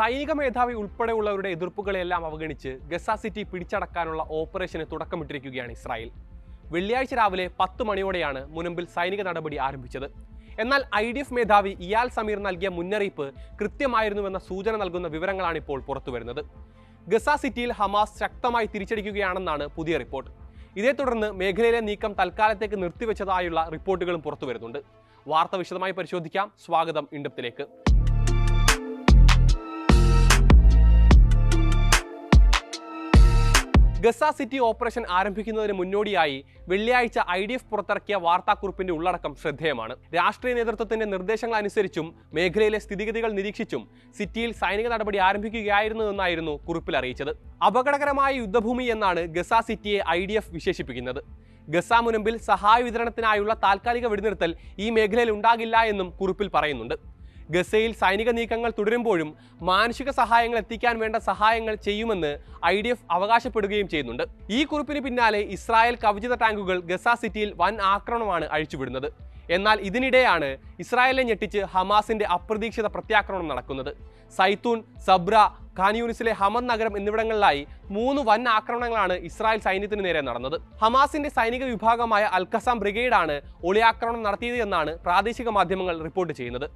സൈനിക മേധാവി ഉൾപ്പെടെയുള്ളവരുടെ എതിർപ്പുകളെല്ലാം അവഗണിച്ച് ഗസ സിറ്റി പിടിച്ചടക്കാനുള്ള ഓപ്പറേഷന് തുടക്കമിട്ടിരിക്കുകയാണ് ഇസ്രായേൽ. വെള്ളിയാഴ്ച രാവിലെ പത്ത് മണിയോടെയാണ് മുനമ്പിൽ സൈനിക നടപടി ആരംഭിച്ചത്. എന്നാൽ ഐ ഡി എഫ് മേധാവി ഇയാൽ സമീർ നൽകിയ മുന്നറിയിപ്പ് കൃത്യമായിരുന്നുവെന്ന സൂചന നൽകുന്ന വിവരങ്ങളാണ് ഇപ്പോൾ പുറത്തുവരുന്നത് ഗസ സിറ്റിയിൽ ഹമാസ് ശക്തമായി തിരിച്ചടിക്കുകയാണെന്നാണ് പുതിയ റിപ്പോർട്ട്. ഇതേ തുടർന്ന് മേഖലയിലെ നീക്കം തൽക്കാലത്തേക്ക് നിർത്തിവെച്ചതായുള്ള റിപ്പോർട്ടുകളും പുറത്തുവരുന്നുണ്ട് വാർത്ത വിശദമായി പരിശോധിക്കാം. സ്വാഗതം ഇണ്ടത്തിലേക്ക് ഗസ സിറ്റി ഓപ്പറേഷൻ ആരംഭിക്കുന്നതിന് മുന്നോടിയായി വെള്ളിയാഴ്ച ഐ ഡി എഫ് പുറത്തിറക്കിയ വാർത്താക്കുറിപ്പിന്റെ ഉള്ളടക്കം ശ്രദ്ധേയമാണ്. രാഷ്ട്രീയ നേതൃത്വത്തിന്റെ നിർദ്ദേശങ്ങൾ അനുസരിച്ചും മേഖലയിലെ സ്ഥിതിഗതികൾ നിരീക്ഷിച്ചും സിറ്റിയിൽ സൈനിക നടപടി ആരംഭിക്കുകയായിരുന്നു എന്നായിരുന്നു കുറിപ്പിൽ അറിയിച്ചത്. അപകടകരമായ യുദ്ധഭൂമി എന്നാണ് ഗസ സിറ്റിയെ ഐ ഡി എഫ് വിശേഷിപ്പിക്കുന്നത്. ഗസ മുനമ്പിൽ സഹായ വിതരണത്തിനായുള്ള താൽക്കാലിക വെടിനിർത്തൽ ഈ മേഖലയിൽ ഉണ്ടാകില്ല എന്നും കുറിപ്പിൽ പറയുന്നുണ്ട്. ഗസയിൽ സൈനിക നീക്കങ്ങൾ തുടരുമ്പോഴും മാനുഷിക സഹായങ്ങൾ എത്തിക്കാൻ വേണ്ട സഹായങ്ങൾ ചെയ്യുമെന്ന് ഐ ഡി എഫ് അവകാശപ്പെടുകയും ചെയ്യുന്നുണ്ട്. ഈ കുറിപ്പിന് പിന്നാലെ ഇസ്രായേൽ കവചിത ടാങ്കുകൾ ഗസ സിറ്റിയിൽ വൻ ആക്രമണമാണ് അഴിച്ചുവിടുന്നത്. എന്നാൽ ഇതിനിടെയാണ് ഇസ്രായേലിനെ ഞെട്ടിച്ച് ഹമാസിന്റെ അപ്രതീക്ഷിത പ്രത്യാക്രമണം നടക്കുന്നത്. സൈത്തൂൺ സബ്ര ഖാനിയൂനിസിലെ ഹമദ് നഗരം എന്നിവിടങ്ങളിലായി മൂന്ന് വൻ ആക്രമണങ്ങളാണ് ഇസ്രായേൽ സൈന്യത്തിന് നേരെ നടന്നത്. ഹമാസിന്റെ സൈനിക വിഭാഗമായ അൽഖസാം ബ്രിഗേഡാണ് ഒളിയാക്രമണം നടത്തിയത് എന്നാണ് പ്രാദേശിക മാധ്യമങ്ങൾ റിപ്പോർട്ട് ചെയ്യുന്നത്.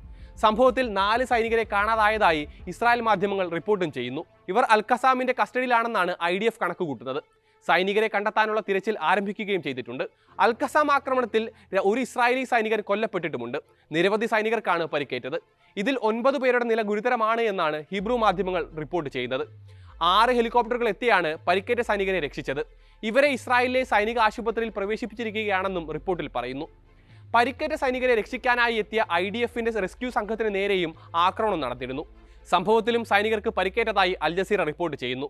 സംഭവത്തിൽ നാല് സൈനികരെ കാണാതായതായി ഇസ്രായേൽ മാധ്യമങ്ങൾ റിപ്പോർട്ടും ചെയ്യുന്നു. ഇവർ അൽഖസാമിന്റെ കസ്റ്റഡിയിലാണെന്നാണ് ഐ ഡി എഫ് കണക്കുകൂട്ടുന്നത്. സൈനികരെ കണ്ടെത്താനുള്ള തിരച്ചിൽ ആരംഭിക്കുകയും ചെയ്തിട്ടുണ്ട്. അൽഖസാം ആക്രമണത്തിൽ ഒരു ഇസ്രായേലി സൈനികർ കൊല്ലപ്പെട്ടിട്ടുമുണ്ട്. നിരവധി സൈനികർക്കാണ് പരിക്കേറ്റത്. ഇതിൽ ഒൻപത് പേരുടെ നില ഗുരുതരമാണ് എന്നാണ് ഹിബ്രു മാധ്യമങ്ങൾ റിപ്പോർട്ട് ചെയ്യുന്നത്. ആറ് ഹെലികോപ്റ്ററുകൾ എത്തിയാണ് പരിക്കേറ്റ സൈനികരെ രക്ഷിച്ചത്. ഇവരെ ഇസ്രായേലിലെ സൈനിക ആശുപത്രിയിൽ പ്രവേശിപ്പിച്ചിരിക്കുകയാണെന്നും റിപ്പോർട്ടിൽ പറയുന്നു. പരിക്കേറ്റ സൈനികരെ രക്ഷിക്കാനായി എത്തിയ ഐ ഡി എഫിന്റെ റെസ്ക്യൂ സംഘത്തിന് നേരെയും ആക്രമണം നടത്തിയിരുന്നു. സംഭവത്തിലും സൈനികർക്ക് പരിക്കേറ്റതായി അൽ ജസീറ റിപ്പോർട്ട് ചെയ്യുന്നു.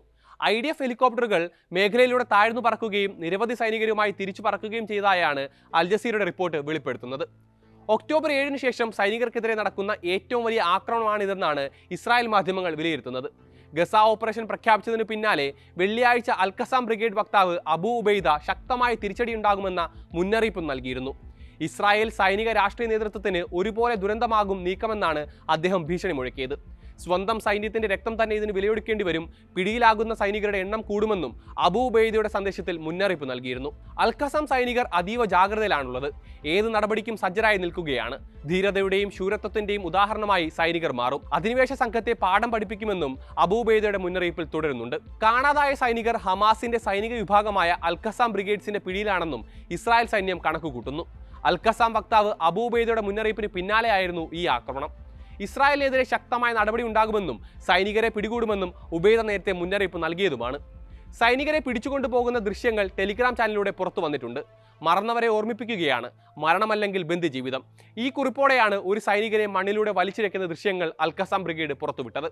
ഐ ഡി എഫ് ഹെലികോപ്റ്ററുകൾ മേഖലയിലൂടെ താഴ്ന്നു പറക്കുകയും നിരവധി സൈനികരുമായി തിരിച്ചു പറക്കുകയും ചെയ്തതായാണ് അൽ ജസീറയുടെ റിപ്പോർട്ട് വെളിപ്പെടുത്തുന്നത്. ഒക്ടോബർ ഏഴിന് ശേഷം സൈനികർക്കെതിരെ നടക്കുന്ന ഏറ്റവും വലിയ ആക്രമണമാണിതെന്നാണ് ഇസ്രായേൽ മാധ്യമങ്ങൾ വിലയിരുത്തുന്നത്. ഗസ ഓപ്പറേഷൻ പ്രഖ്യാപിച്ചതിന് പിന്നാലെ വെള്ളിയാഴ്ച അൽക്കസാം ബ്രിഗേഡ് വക്താവ് അബു ഉബൈദ ശക്തമായ തിരിച്ചടിയുണ്ടാകുമെന്ന മുന്നറിയിപ്പും നൽകിയിരുന്നു. ഇസ്രായേൽ സൈനിക രാഷ്ട്രീയ നേതൃത്വത്തിന് ഒരുപോലെ ദുരന്തമാകും നീക്കമെന്നാണ് അദ്ദേഹം ഭീഷണി മുഴക്കിയത് സ്വന്തം സൈന്യത്തിന്റെ രക്തം തന്നെ ഇതിന് വിലയൊടുക്കേണ്ടി വരും. പിടിയിലാകുന്ന സൈനികരുടെ എണ്ണം കൂടുമെന്നും അബൂബെയ്ദയുടെ സന്ദേശത്തിൽ മുന്നറിയിപ്പ് നൽകിയിരുന്നു. അൽഖസാം സൈനികർ അതീവ ജാഗ്രതയിലാണുള്ളത്. ഏത് നടപടിക്കും സജ്ജരായി നിൽക്കുകയാണ്. ധീരതയുടെയും ശൂരത്വത്തിന്റെയും ഉദാഹരണമായി സൈനികർ മാറും. അധിനിവേശ സംഘത്തെ പാഠം പഠിപ്പിക്കുമെന്നും അബൂബൈദയുടെ മുന്നറിയിപ്പിൽ തുടരുന്നുണ്ട്. കാണാതായ സൈനികർ ഹമാസിന്റെ സൈനിക വിഭാഗമായ അൽഖസാം ബ്രിഗേഡ്സിന്റെ പിടിയിലാണെന്നും ഇസ്രായേൽ സൈന്യം കണക്കുകൂട്ടുന്നു. അൽഖസാം വക്താവ് അബൂബൈദയുടെ മുന്നറിയിപ്പിന് പിന്നാലെയായിരുന്നു ഈ ആക്രമണം. ഇസ്രായേലിനെതിരെ ശക്തമായ നടപടി ഉണ്ടാകുമെന്നും സൈനികരെ പിടികൂടുമെന്നും ഉബൈദ നേരത്തെ മുന്നറിയിപ്പ് നൽകിയതുമാണ്. സൈനികരെ പിടിച്ചുകൊണ്ടു പോകുന്ന ദൃശ്യങ്ങൾ ടെലിഗ്രാം ചാനലിലൂടെ പുറത്തു വന്നിട്ടുണ്ട്. മറന്നവരെ ഓർമ്മിപ്പിക്കുകയാണ്. മരണമല്ലെങ്കിൽ ബന്ധുജീവിതം. ഈ കുറിപ്പോടെയാണ് ഒരു സൈനികരെ മണ്ണിലൂടെ വലിച്ചിരക്കുന്ന ദൃശ്യങ്ങൾ അൽക്കസാം ബ്രിഗേഡ് പുറത്തുവിട്ടത്.